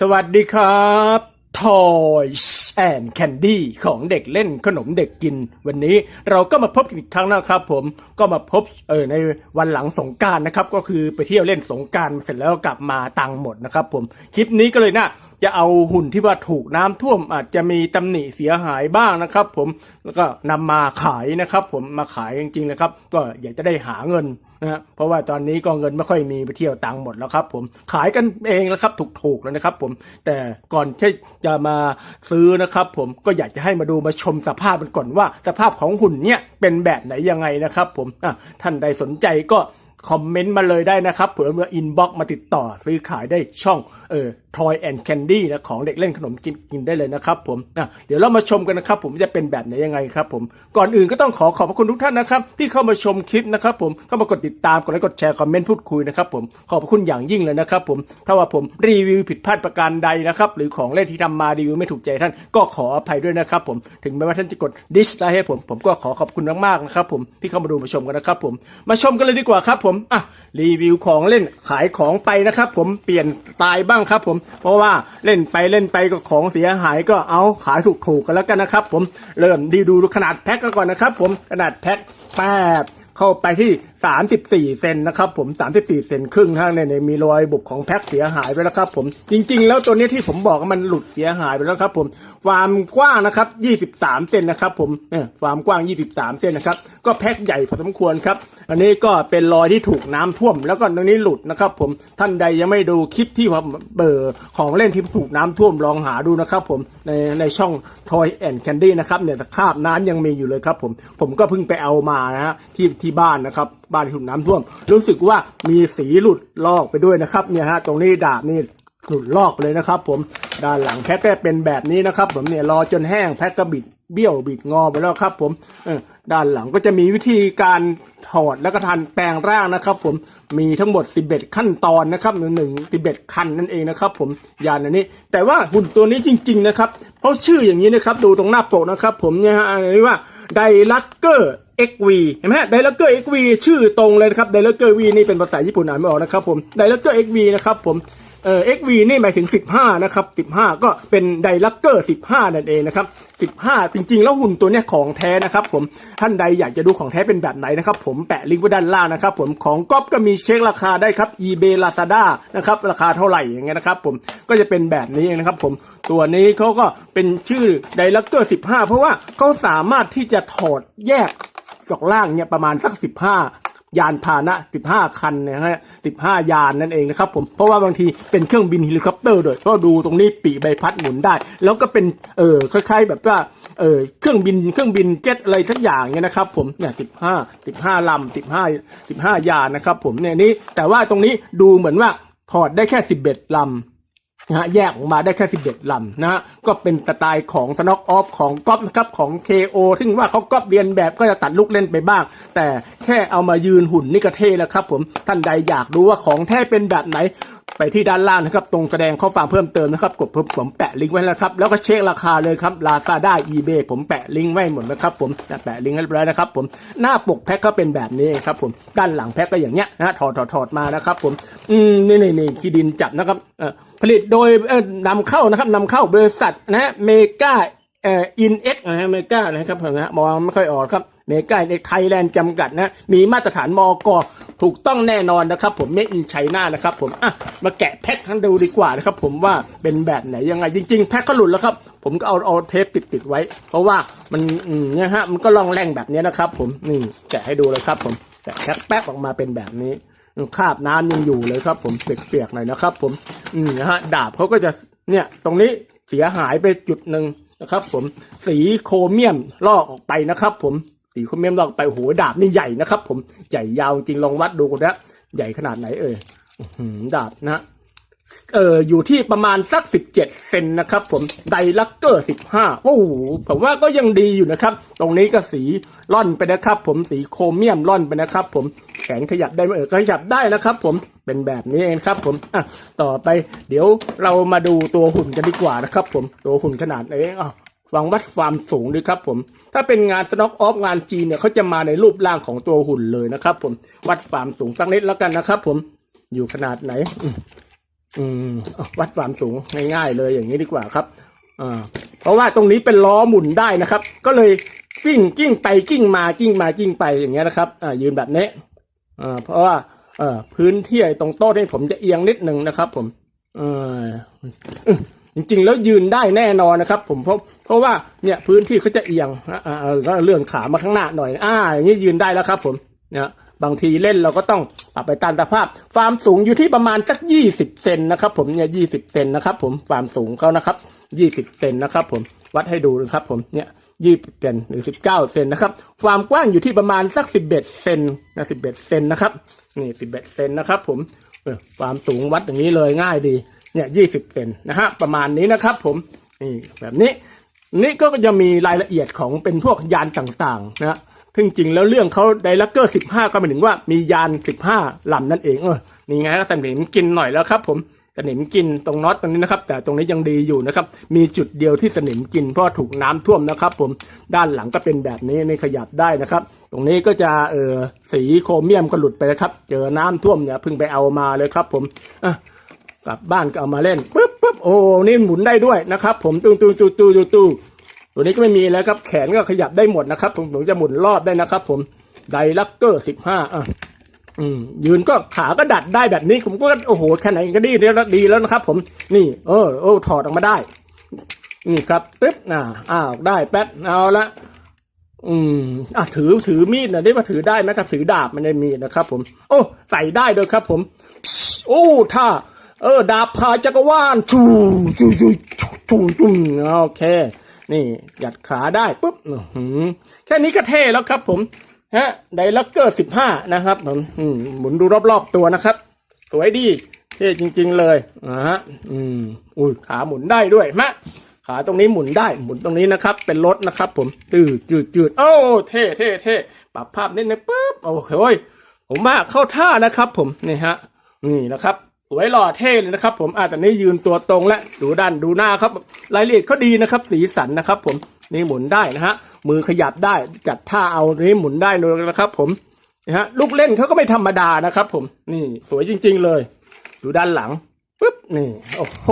สวัสดีครับ Toys and Candy ของเด็กเล่นขนมเด็กกิน วันนี้เราก็มาพบกันอีกครั้งนะครับผมก็มาพบเออในวันหลังสงการนะครับก็คือไปเที่ยวเล่นสงการเสร็จแล้วกลับมาตังค์หมดนะครับผมคลิปนี้ก็เลยนะจะเอาหุ่นที่ว่าถูกน้ำท่วมอาจจะมีตำหนิเสียหายบ้างนะครับ ผมแล้วก็นำมาขายนะครับ ผมมาขายจริงๆนะครับ ก็อยากจะได้หาเงิน นะฮะเพราะว่าตอนนี้ก็เงินไม่ค่อยมีไปเที่ยวตังค์หมดแล้วครับ ผมขายกันเองแล้วครับถูกๆแล้วนะครับ ผมแต่ก่อนที่จะมาซื้อนะครับ ผมก็อยากจะให้มาดูมาชมสภาพมันก่อนว่า สภาพของหุ่นเนี่ยเป็นแบบไหนยังไงนะครับ ผมท่านใดสนใจก็ คอมเมนต์มาเลยได้นะครับ เผื่อเมาอินบ็อกมาติดต่อซื้อขายได้ช่องเออ Toy and Candy นะของเด็กเล่นขนมกินกินได้เลยนะครับผมอะเดี๋ยวเรามาชมกันนะครับผมจะเป็นแบบไหนยังไงครับผมก่อนอื่นก็ต้องขอขอบพระคุณทุกท่านนะครับ ที่เข้ามาชมคลิปนะครับผมเข้ามากดติดตามกดไลค์กดแชร์คอมเมนต์พูดคุยนะครับผมขอบพระคุณอย่างยิ่งเลยนะครับผมถ้าว่าผมรีวิวผิดพลาดประการใดนะครับหรือของเล่นที่ทำมารีวิวไม่ถูกใจท่านก็ขออภัยด้วยนะครับผมถึงแม้ว่าท่านจะกดดิสไลค์ให้ผมผมก็ขอขอบคุณมากๆนะครับผมที่เข้ามาดูมาชมกันนะครับผมมาชมกันเลยดีกว่าครับผมอะรีวิวของเล่นขายของไปนะครับ ผมเปลี่ยนตล์บ้างครับ ผม เพราะว่าเล่นไปเล่นไปก็ของเสียหายก็เอาขายถูกๆกันแล้วกันนะครับ ผมเริ่มดีดูขนาดแพ็คกันก่อนนะครับ ผมขนาดแพ็คแป๊บเข้าไปที่ 34 เซนนะครับผม 34 เซนครึ่งข้างในเนี่ยมีรอยบุบของแพ็คเสียหายไปแล้วครับผม จริง ๆ แล้วตัวนี้ที่ผมบอกว่ามันหลุดเสียหายไปแล้วครับ ผม ความกว้างนะครับ 23 เซนนะครับ ผมเนี่ยความกว้าง 23 เซนนะครับ ก็แพ็คใหญ่พอสมควรครับ อันนี้ก็เป็นรอยที่ถูกน้ำท่วม แล้วก็ตรงนี้หลุดนะครับ ผมท่านใดยังไม่ดูคลิปที่ผมเบอร์ของเล่นที่ถูกน้ำท่วมลองหาดูนะครับ ผมในในช่อง Toy and Candy นะครับเนี่ยคราบน้ำยังมีอยู่เลยครับ ผมผมก็เพิ่งไปเอามานะฮะที่ที่บ้านนะครับบ้านที่ถูกน้ำท่วม รู้สึกว่ามีสีหลุดลอกไปด้วยนะครับเนี่ยฮะตรงนี้ดาบนี่หลุดลอกเลยนะครับ ผมด้านหลังแพ็คก็เป็นแบบนี้นะครับ ผมเนี่ยรอจนแห้งแพ็คก็บิด เบี้ยวบิดงอไปแล้วครับ ผมด้านหลังก็จะมีวิธีการถอดแล้วก็ทันแปลงร่างนะครับ ผมมีทั้งหมด 11 ขั้นตอนนะครับหนึ่งหนึ่ง11คันนั่นเองนะครับ ผมยานอันนี้ แต่ว่าหุ่นตัวนี้จริง ๆ นะครับเพราะชื่ออย่างนี้นะครับ ดูตรงหน้าปกนะครับ ผมเนี่ยฮะอันนี้ว่าไดลักเกอร์ XV เห็นไหมไดลักเกอร์ XV ชื่อตรงเลยนะครับไดลักเกอร์ V นี่เป็นภาษาญี่ปุ่นอ่านไม่ออกนะครับ ผมไดลักเกอร์ XV นะครับ ผม เอ่อ XV นี่หมายถึง 15 นะครับ 15 ก็เป็นไดลักเกอร์ 15 นั่นเองนะครับ 15 จริง ๆ แล้วหุ่นตัวเนี้ยของแท้นะครับผม ท่านใดอยากจะดูของแท้เป็นแบบไหนนะครับผม แปะลิงก์ไว้ด้านล่างนะครับผมของก๊อปก็มีเช็คราคาได้ครับ eBay Lazada นะครับราคาเท่าไหร่อย่างเงี้ยนะครับผม ก็จะเป็นแบบนี้นะครับผม ตัวนี้เขาก็เป็นชื่อไดลักเกอร์ 15 เพราะว่าเขาสามารถที่จะถอดแยกจอกล่างเนี่ยประมาณสักสิบห้า ยานพาหนะสิบห้าคันนะฮะสิบห้ายานนั่นเองนะครับผมเพราะว่าบางทีเป็นเครื่องบินเฮลิคอปเตอร์ด้วยก็ดูตรงนี้ปีกใบพัดหมุนได้ แล้วก็เป็นเออคล้ายๆ แบบว่าเออเครื่องบินเครื่องบินเจ็ตอะไรสักอย่างเนี่ยนะครับผมเนี่ยสิบห้าสิบห้าลำสิบห้าสิบห้ายานนะครับผมเนี่ยนี้แต่ว่าตรงนี้ดูเหมือนว่าถอดได้แค่สิบเอ็ดลำ นะฮะแยกออกมาได้แค่11ลำนะฮะก็เป็นสไตล์ของสน็อกออฟของก๊อฟนะครับของ KO ซึ่งว่าเขาก๊อปเรียนแบบก็จะตัดลูกเล่นไปบ้าง แต่แค่เอามายืนหุ่นนี่ก็เท่แล้วครับผมท่านใดอยากรู้ว่าของแท้เป็นแบบไหนไปที่ด้านล่างนะครับ ตรงแสดงข้อความเพิ่มเติมนะครับ กดผมผมแปะลิงก์ไว้แล้วครับ แล้วก็เช็คราคาเลยครับลาซาด้าอีเบผมแปะลิงก์ไว้หมดนะครับผมจะแปะลิงก์ให้เรียบร้อยนะครับผมหน้าปกแพ็คก็เป็นแบบนี้ครับผมด้านหลังแพ็คก็อย่างเงี้ยนะถอดถอดถอดมานะครับผมอืมนี่นี่นี่ที่ดินจับนะครับผลิตโดยเอ่อนำเข้านะครับนำเข้าบริษัทนะฮะเมกาเอ่ออินเอ็กนะฮะเมกานะครับผมนะฮะมองไม่ค่อยออกครับเมกาในไทยแลนด์จำกัดนะมีมาตรฐานมอกถูกต้องแน่นอนนะครับ ผมเมอินไชน่านะครับ ผมอะมาแกะแพ็คกันดูดีกว่านะครับ ผมว่าเป็นแบบไหนยังไงจริง ๆ แพ็คก็หลุดแล้วครับ ผมก็เอาเอาเทปติดติดๆไว้ เพราะว่ามันเนี่ยฮะมันก็ลองแรงแบบนี้นะครับ ผมนี่แกะให้ดูเลยครับ ผมแกะแพ็คแป๊บออกมาเป็นแบบนี้ คราบน้ำยังอยู่เลยครับ ผมเปียกๆหน่อยนะครับ ผมอืมนะฮะดาบเขาก็จะเนี่ยตรงนี้เสียหายไปจุดหนึ่งนะครับ ผมสีโครเมียมลอกออกไปนะครับ ผมสีโครเมียมลอกไปโอ้โหดาบนี่ใหญ่นะครับ ผมใหญ่ยาวจริงลองวัดดูกันนะใหญ่ขนาดไหนเอ่ยอื้อหือดาบนะ เอออยู่ที่ประมาณสัก 17 เซนนะครับ ผมไดลักเกอร์ 15 โอ้โหผมว่าก็ยังดีอยู่นะครับ ตรงนี้ก็สีล่อนไปนะครับ ผมสีโครเมียมล่อนไปนะครับ ผมแขนขยับได้เออขยับได้นะครับ ผมเป็นแบบนี้เองครับ ผมอะต่อไปเดี๋ยวเรามาดูตัวหุ่นกันดีกว่านะครับ ผมตัวหุ่นขนาดไหนอะฟังวัดความสูงด้วยครับผม ถ้าเป็นงานสน็อกออฟงานจีนเนี่ยเขาจะมาในรูปร่างของตัวหุ่นเลยนะครับ ผมวัดความสูงสักนิดแล้วกันนะครับ ผมอยู่ขนาดไหน อืมวัดความสูงง่ายๆเลยอย่างนี้ดีกว่าครับอ่าเพราะว่าตรงนี้เป็นล้อหมุนได้นะครับ ก็เลยกิ้งกิ้งไปกิ้งมากิ้งมากิ้งไปอย่างเงี้ยนะครับอ่ายืนแบบนี้อ่าเพราะว่าเอ่อพื้นที่ตรงโต๊ะนี่ผมจะเอียงนิดนึงนะครับ ผมเออจริงๆ แล้วยืนได้แน่นอนนะครับ ผมเพราะเพราะว่าเนี่ยพื้นที่เขาจะเอียงอ่าอ่าเออก็เลื่อนขามาข้างหน้าหน่อย อ่า อย่างนี้ยืนได้แล้วครับ ผมเนี่ย บางทีเล่นเราก็ต้องปรับไปตามสภาพความสูงอยู่ที่ประมาณสักยี่สิบเซนนะครับ ผมเนี่ยยี่สิบเซนนะครับผมความสูงเขานะครับยี่สิบเซนนะครับ ผมวัดให้ดูนะครับ ผมเนี่ยยี่สิบเซนหรือสิบเก้าเซนนะครับความกว้างอยู่ที่ประมาณสักสิบเอ็ดเซนนะสิบเอ็ดเซนนะครับนี่สิบเอ็ดเซนนะครับ ผมความสูงวัดอย่างนี้เลยง่ายดีเนี่ยยี่สิบเซนนะฮะประมาณนี้นะครับ ผมนี่แบบนี้นี่ก็จะมีรายละเอียดของเป็นพวกยานต่างๆนะ ซึ่งจริงแล้วเรื่องเขาไดลักเกอร์สิบห้าก็หมายถึงว่ามียานสิบห้าลำนั่นเองเออนี่ไงก็สนิมกินหน่อยแล้วครับ ผมสนิมกินตรงน็อตตรงนี้นะครับ แต่ตรงนี้ยังดีอยู่นะครับ มีจุดเดียวที่สนิมกินเพราะถูกน้ำท่วมนะครับ ผมด้านหลังก็เป็นแบบนี้นี่ขยับได้นะครับ ตรงนี้ก็จะเออสีโครเมียมก็หลุดไปแล้วครับ เจอน้ำท่วมเนี่ยเพิ่งไปเอามาเลยครับ ผมอะกลับบ้านก็เอามาเล่นปึ๊บปึ๊บโอ้นี่หมุนได้ด้วยนะครับ ผมตู้ตู้ตู้ตู้ตู้ตู้ ตัวนี้ก็ไม่มีแล้วครับ แขนก็ขยับได้หมดนะครับผมผมจะหมุนรอบได้นะครับ ผมไดลักเกอร์สิบห้าอะอืมยืนก็ขาก็ดัดได้แบบนี้ผมก็โอ้โหแค่ไหนก็ดีแล้วดีแล้วนะครับ ผมนี่เออโอ้ถอดออกมาได้ นี่ครับปึ๊บอ่าอ้าวได้แป๊บเอาละอืมอะถือถือมีดนะได้มาถือได้ไหมครับถือดาบมันได้มีดนะครับ ผม โอ้ใส่ได้ด้วยครับ ผม โอ้ถ้า เออ ดาบพาจักรวาลชูชูชูชูชูชูโอเค นี่หยัดขาได้ปุ๊บแค่นี้ก็เท่แล้วครับผมฮะไดลักเกอร์สิบห้านะครับผมหมุนดูรอบๆตัวนะครับ สวยดีเท่จริง ๆเลยอ่าฮะอืมอุ้ยขาหมุนได้ด้วยมะขาตรงนี้หมุนได้หมุนตรงนี้นะครับ เป็นรถนะครับ ผมจืดจืดจืดโอ้เท่เท่เท่ปรับภาพนิดนึงปุ๊บโอ้โหผมว่าเข้าท่านะครับ ผมนี่ฮะนี่นะครับ สวยหล่อเท่เลยนะครับ ผมอ่าแต่นี้ยืนตัวตรงและดูด้านดูหน้าครับ รายละเอียดเขาดีนะครับ สีสันนะครับ ผมนี่หมุนได้นะฮะมือขยับได้จัดท่าเอานี้หมุนได้เลยนะครับ ผมนะฮะลูกเล่นเขาก็ไม่ธรรมดานะครับ ผมนี่สวยจริง ๆ เลย ดูด้านหลังปุ๊บนี่โอ้โห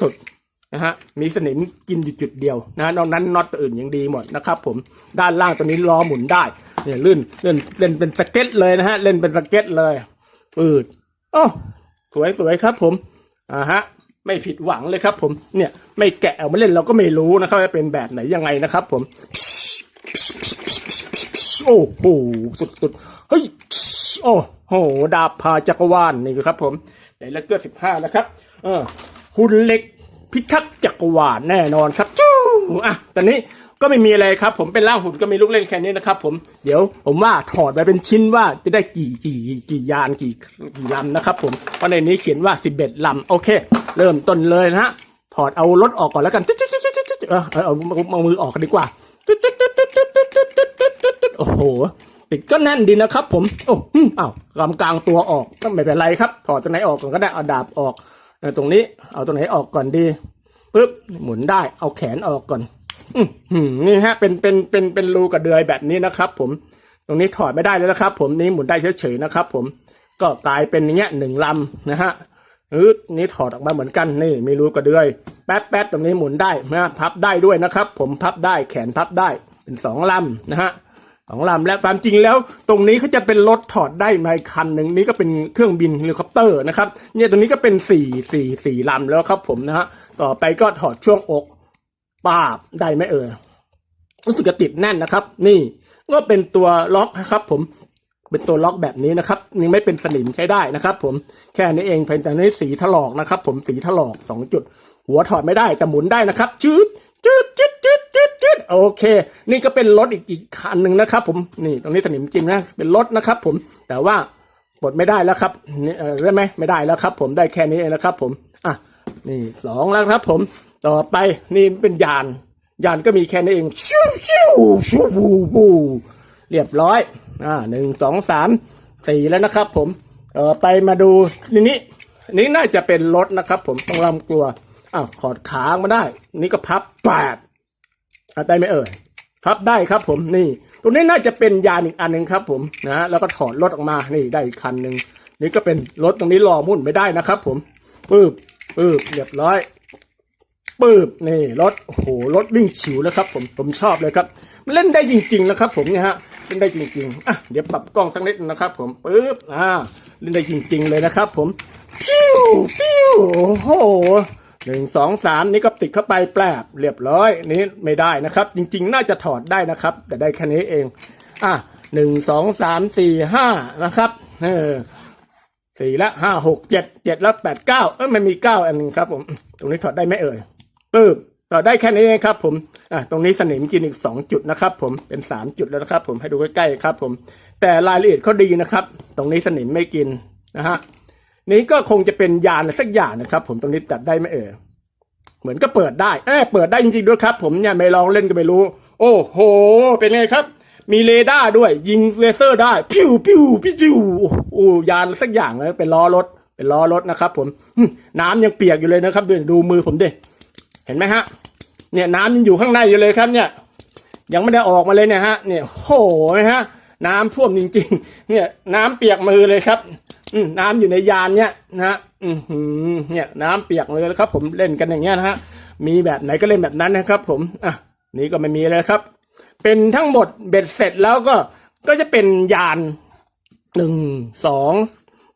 สุดๆนะฮะมีสนิมกินอยู่จุดเดียวนะนอกนั้นน็อตตัวอื่นยังดีหมดนะครับ ผมด้านล่างตัวนี้ล้อหมุนได้เนี่ยลื่นเล่นเล่นเป็นสเก็ตเลยนะฮะเล่นเป็นสเก็ตเลยปืดโอ้ สวยสวยครับผมอ่าฮะไม่ผิดหวังเลยครับผมเนี่ยไม่แกะเอามาเล่นเราก็ไม่รู้นะครับว่าเป็นแบบไหนยังไงนะครับผมโอ้โหสุดๆเฮ้ยโอ้โหดาบพาจักรวาลนี่ครับผมในเลเกอร์สิบห้านะครับเออหุ่นเหล็กพิทักษ์จักรวาลแน่นอนครับจู้อะตอนนี้ ก็ไม่มีอะไรครับ ผมเป็นร่างหุ่นก็มีลูกเล่นแค่นี้นะครับผมเดี๋ยวผมว่าถอดไปเป็นชิ้นว่าจะได้กี่กี่กี่ยานกี่กี่ลำนะครับผมเพราะในนี้เขียนว่าสิบเอ็ดลำโอเค เริ่มต้นเลยนะถอดเอารถออกก่อนแล้วกันเออเอามือออกกันดีกว่าโอ้โหติดก็แน่นดีนะครับผมโอ้อ้าวกำกลางตัวออกก็ไม่เป็นไรครับ ถอดตรงไหนออกก่อนก็ได้เอาดาบออกตรงนี้เอาตรงไหนออกก่อนดีปึ๊บหมุนได้เอาแขนออกก่อน นี่ฮะเป็นเป็นเป็นเป็นรูกระเดือยแบบนี้นะครับ ผม ตรงนี้ถอดไม่ได้แล้วนะครับ ผมนี่หมุนได้เฉยๆนะครับ ผมก็กลายเป็นอย่างเงี้ยหนึ่งลำนะฮะออนี่ถอดออกมาเหมือนกันนี่มีรูกระเดือย แป๊บแป๊บตรงนี้หมุนได้นะพับได้ด้วยนะครับ ผมพับได้แขนพับได้เป็นสองลำนะฮะสองลำและความจริงแล้ว ตรงนี้เขาจะเป็นรถถอดได้มาคันหนึ่งนี่ก็เป็นเครื่องบินเฮลิคอปเตอร์นะครับเนี่ยตรงนี้ก็เป็นสี่สี่สี่ลำแล้วครับผมนะฮะต่อไปก็ถอดช่วงอก ปาบได้ไหมเอ่ยรู้สึกจะติดแน่นนะครับ นี่ก็เป็นตัวล็อกนะครับ ผมเป็นตัวล็อกแบบนี้นะครับยังไม่เป็นสนิมใช้ได้นะครับ ผมแค่นี้เองเพียงแต่นี้สีถลอกนะครับ ผมสีถลอกสองจุด หัวถอดไม่ได้แต่หมุนได้นะครับจืดจืดจืดจืดจืดจืดโอเค นี่ก็เป็นรถอีกอีกคันหนึ่งนะครับ ผมนี่ตรงนี้สนิมจริงนะเป็นรถนะครับ ผมแต่ว่าปลดไม่ได้แล้วครับนี่เออได้ไหมไม่ได้แล้วครับ ผมได้แค่นี้เองนะครับ ผมอะนี่สองแล้วครับ ผม ต่อไปนี่เป็นยาน ยานก็มีแค่นี้เองชิวชิวชิวบูบูเรียบร้อยอ่าหนึ่งสองสามสี่แล้วนะครับผมต่อไปมาดูนี่นี่นี่น่าจะเป็นรถนะครับ ผมต้องลำกลัวอ้าวขอดขาออกมาได้ นี่ก็พับแปดอะได้ไหมเอ่ยพับได้ครับผมนี่ ตรงนี้น่าจะเป็นยานอีกอันหนึ่งครับ ผมนะแล้วก็ถอดรถออกมานี่ได้อีกคันหนึ่งนี่ก็เป็นรถตรงนี้รอมุ่นไม่ได้นะครับ ผมปึ๊บปึ๊บเรียบร้อย ปึ๊บนี่รถโอ้โหรถวิ่งฉิวแล้วครับผมผมชอบเลยครับเล่นได้จริงๆนะครับ ผมเนี่ยฮะเล่นได้จริงๆอะเดี๋ยวปรับกล้องทั้งนิดนะครับ ผมปึ๊บอ่าเล่นได้จริง ๆ เลยนะครับ ผมปิ้วปิ้วโอ้โหหนึ่งสองสามนี่ก็ติดเข้าไปแปลบเรียบร้อยนี่ไม่ได้นะครับ จริง ๆ น่าจะถอดได้นะครับ แต่ได้แค่นี้เองอะหนึ่งสองสามสี่ห้านะครับเออสี่ละห้าหกเจ็ดเจ็ดแล้วแปดเก้าเออมันมีเก้าอันหนึงครับ ผม ตรงนี้ถอดได้ไหมเอ่ย ปึ๊บถอได้แค่นี้เองครับผมอะตรงนี้สนิมกินอีกสองจุดนะครับผมเป็นสามจุดแล้วนะครับ ผมให้ดูใกล้ๆครับ ผมแต่รายละเอียดเขาดีนะครับ ตรงนี้สนิมไม่กินนะฮะนี่ก็คงจะเป็นยานสักอย่างนะครับ ผมตรงนี้ตัดได้ไหมเอ่ยเหมือนก็เปิดได้เออเปิดได้จริงๆด้วยครับ ผมเนี่ยไม่ลองเล่นก็ไม่รู้ โอ้โห เป็นไงครับ มีเรดาร์ด้วย ยิงเลเซอร์ได้ พิวพิวพิวพิวโอ้ยานสักอย่างเลยเป็นล้อรถเป็นล้อรถนะครับ ผมน้ำยังเปียกอยู่เลยนะครับดูดูมือผมดิ เห็นไหมฮะเนี่ยน้ำยังอยู่ข้างในอยู่เลยครับเนี่ย ยังไม่ได้ออกมาเลยเนี่ยฮะเนี่ยโหนะฮะน้ำท่วมจริง ๆ เนี่ยน้ำเปียกมือเลยครับ อืน้ำอยู่ในยานเนี่ยนะฮะอืเนี่ยน้ำเปียกเลยครับ ผมเล่นกันอย่างเงี้ยนะฮะมีแบบไหนก็เล่นแบบนั้นนะครับ ผมอะนี่ก็ไม่มีเลยครับ เป็นทั้งหมดเบ็ดเสร็จแล้วก็ก็จะเป็นยานหนึ่งสอง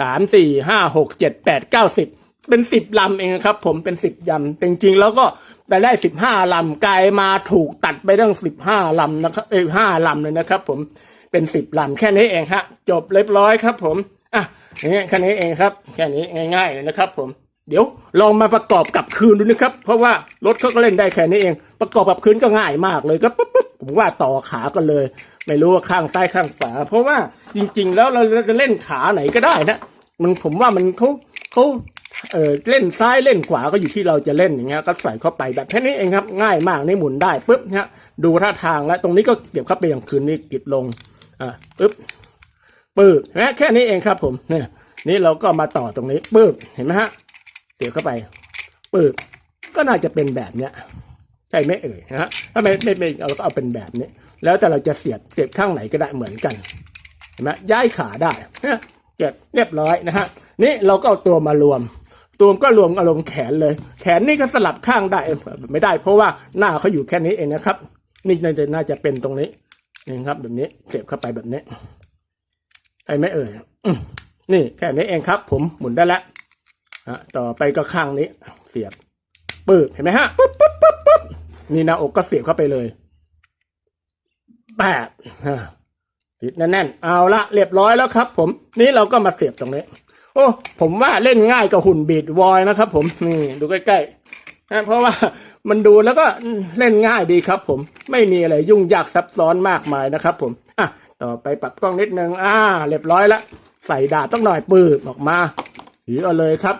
สามสี่ห้าหกเจ็ดแปดเก้าสิบ เป็นสิบลำเองครับ ผมเป็นสิบยำจริงๆ แล้วก็ไปได้สิบห้าลำกลายมาถูกตัดไปตั้งสิบห้าลำนะครับเอ้ยห้าลำเลยนะครับ ผมเป็นสิบลำแค่นี้เองฮะ จบเรียบร้อยครับ ผมอะนี่แค่นี้เองครับ แค่นี้ง่ายๆเลยนะครับ ผม เดี๋ยวลองมาประกอบกับคืนดูนะครับ เพราะว่ารถเขาก็เล่นได้แค่นี้เอง ประกอบกับคืนก็ง่ายมากเลยก็ปุ๊บปุ๊บผมว่าต่อขากันเลย ไม่รู้ว่าข้างซ้ายข้างขวาเพราะว่าจริง ๆ แล้วเราจะเล่นขาไหนก็ได้นะมันผมว่ามันเขาเขา เออเล่นซ้ายเล่นขวาก็อยู่ที่เราจะเล่นอย่างเงี้ยก็ใส่เข้าไปแบบแค่นี้เองครับ ง่ายมากนี่หมุนได้ปุ๊บเนี่ยดูท่าทางแล้วตรงนี้ก็เก็บเข้าไปอย่างคืนนี้กิบลงอ่าปุ๊บปืบนะแค่นี้เองครับผมเนี่ยนี่เราก็มาต่อตรงนี้ปืบเห็นไหมฮะเสียบเข้าไปปืบก็น่าจะเป็นแบบเนี้ยใช่ไหมเอ่ยนะฮะถ้าไม่ไม่ไม่เราก็เอาเป็นแบบนี้ แล้วแต่เราจะเสียบเสียบข้างไหนก็ได้เหมือนกันเห็นไหมย้ายขาได้เนี่ยเก็บเรียบร้อยนะฮะนี่เราก็เอาตัวมารวม ตัวก็รวมอารมณ์แขนเลย แขนนี่ก็สลับข้างได้ไม่ได้ เพราะว่าหน้าเขาอยู่แค่นี้เองนะครับ นี่น่าจะน่าจะเป็นตรงนี้นี่ครับ แบบนี้เสียบเข้าไปแบบนี้ใช่ไหมเอ่ยอืมนี่แค่นี้เองครับ ผมหมุนได้แล้วต่อไปก็ข้างนี้เสียบปึ๊บเห็นไหมฮะปุ๊บปุ๊บปุ๊บปุ๊บนี่หน้าอกก็เสียบเข้าไปเลยแบบฮะติดแน่นๆเอาละเรียบร้อยแล้วครับ ผม นี่เราก็มาเสียบตรงนี้ โอ้ผมว่าเล่นง่ายกับหุ่นบีดวอยนะครับ ผมนี่ดูใกล้ๆนะเพราะว่ามันดูแล้วก็เล่นง่ายดีครับ ผมไม่มีอะไรยุ่งยากซับซ้อนมากมายนะครับ ผมอะต่อไปปรับกล้องนิดนึงอ่าเรียบร้อยแล้วใส่ดาบต้องหน่อยปืบออกมาหรือเอาเลยครับ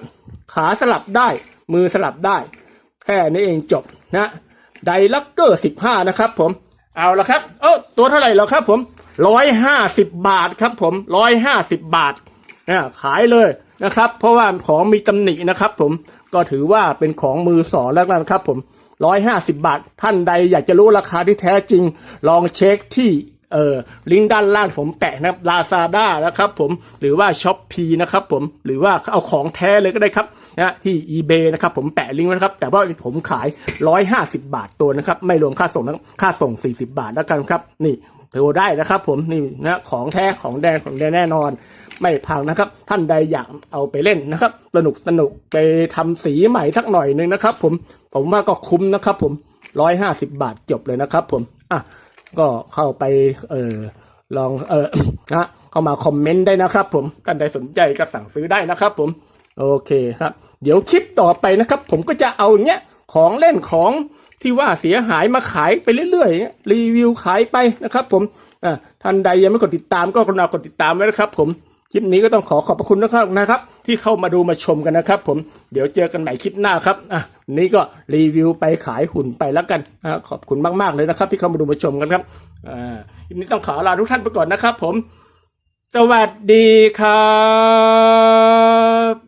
ขาสลับได้ มือสลับได้ แค่นี้เองจบนะไดลักเกอร์สิบห้านะครับ ผมเอาละครับ เออตัวเท่าไหร่แล้วครับ ผมร้อยห้าสิบบาทครับ ผมร้อยห้าสิบบาท นะขายเลยนะครับ เพราะว่าของมีตำหนินะครับ ผมก็ถือว่าเป็นของมือสองแล้วกันครับ ผมร้อยห้าสิบบาท ท่านใดอยากจะรู้ราคาที่แท้จริง ลองเช็คที่เออลิงก์ด้านล่างผมแปะนะครับลาซาด้านะครับผมหรือว่าช้อปปีนะครับผมหรือว่าเอาของแท้เลยก็ได้ครับนะที่ eBay นะครับผมแปะลิงก์ไว้นะครับ แต่ว่าผมขาย 150 บาทตัวนะครับ ไม่รวมค่าส่งนะค่าส่ง 40 บาทแล้วกันครับ นี่ถือได้นะครับผมนี่นะของแท้ของแดงของแดงแน่นอน ไม่พังนะครับ ท่านใดอยากเอาไปเล่นนะครับ สนุกสนุกไปทำสีใหม่สักหน่อยหนึงนะครับ ผมผมว่าก็คุ้มนะครับผม150บาทจบเลยนะครับ ผมอะก็เข้าไปเออลองเออนะเข้ามาคอมเมนต์ได้นะครับ ผมท่านใดสนใจก็สั่งซื้อได้นะครับ ผมโอเคครับ เดี๋ยวคลิปต่อไปนะครับ ผมก็จะเอาเนี้ยของเล่นของที่ว่าเสียหายมาขายไปเรื่อยๆเงี้ยรีวิวขายไปนะครับ ผมอ่าท่านใดยังไม่กดติดตามก็กรุณากดติดตามไว้นะครับ ผม คลิปนี้ก็ต้องขอขอบพระคุณนะครับนะครับ ที่เข้ามาดูมาชมกันนะครับ ผมเดี๋ยวเจอกันใหม่คลิปหน้าครับอะนี้ก็รีวิวไปขายหุ่นไปแล้วกันอะขอบคุณมากๆเลยนะครับ ที่เข้ามาดูมาชมกันครับอ่าคลิปนี้ต้องขอลาทุกท่านไปก่อนนะครับ ผม สวัสดีครับ